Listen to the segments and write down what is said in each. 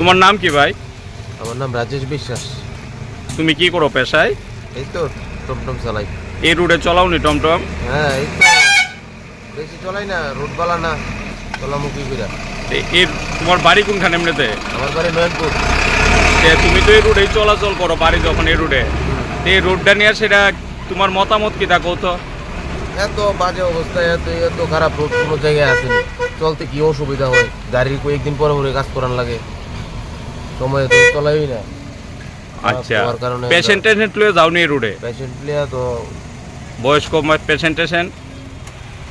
তোমার নাম কি ভাই? আমার নাম রাজেশ বিশ্বাস। তুমি কি করো পেশায়? এই তো টমটম চালাই। এই রুটে চলাওনি টমটম? হ্যাঁ এই তো। বেশি চলাই না রোড বালা না চলামুখী করে এর তোমার বাড়ি কোনখানে এমনিতে? আমার বাড়ি নয়নপুর। তুমি তো এই রুটেই চলাচল করো বাড়ি যখন এই রুটে তো এই রুটটা নিয়ে সেটা তোমার মতামত কি তা তো? এত বাজে অবস্থা এত এত খারাপ রোড কোনো জায়গায় আসেনি। চলতে কি অসুবিধা হয়? গাড়ির কয়েকদিন পরে পরে কাজ করার লাগে। সময় তো চলাই না। আচ্ছা। পেশেন্ট টেশেন্ট লয়ে যাওনি এই রুটে পেশেন্ট লিয়া তো বয়স্ক পেশেন্ট টেশেন্ট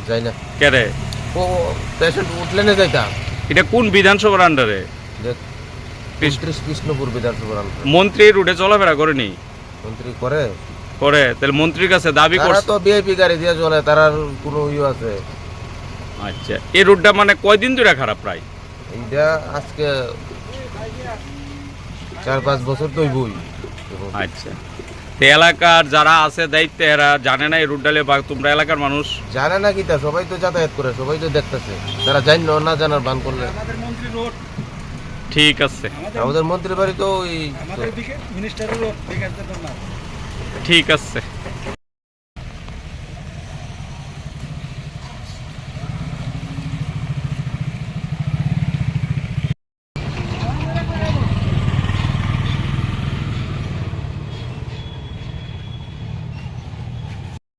যাই না। কেরে? ও পেশেন্ট উঠলে না যাইতাম এটা কোন বিধানসভার আন্ডারে কৃষ্ণপুর বিধানসভা মন্ত্রী এই রুটে চলাফেরা করেনি? মন্ত্রী করে। করে। তাহলে মন্ত্রীর কাছে দাবি করছে তো বিআইপি গাড়ি দিয়ে চলে তার কোনো ইয়ে আছে। আচ্ছা। এই রুটটা মানে কয়দিন ধরে খারাপ প্রায়? এইটা আজকে চার পাঁচ বছর তো বই আচ্ছা। তো এলাকার যারা আছে দায়িত্বে এরা জানে না এই রুটডালে বা তোমরা এলাকার মানুষ? জানে না কি তা? সবাই তো যাতায়াত করে সবাই তো দেখতেছে। তারা জানি না না জানার বান করলে। ঠিক আছে। আমাদের মন্ত্রী বাড়ি তো ওই ঠিক আছে।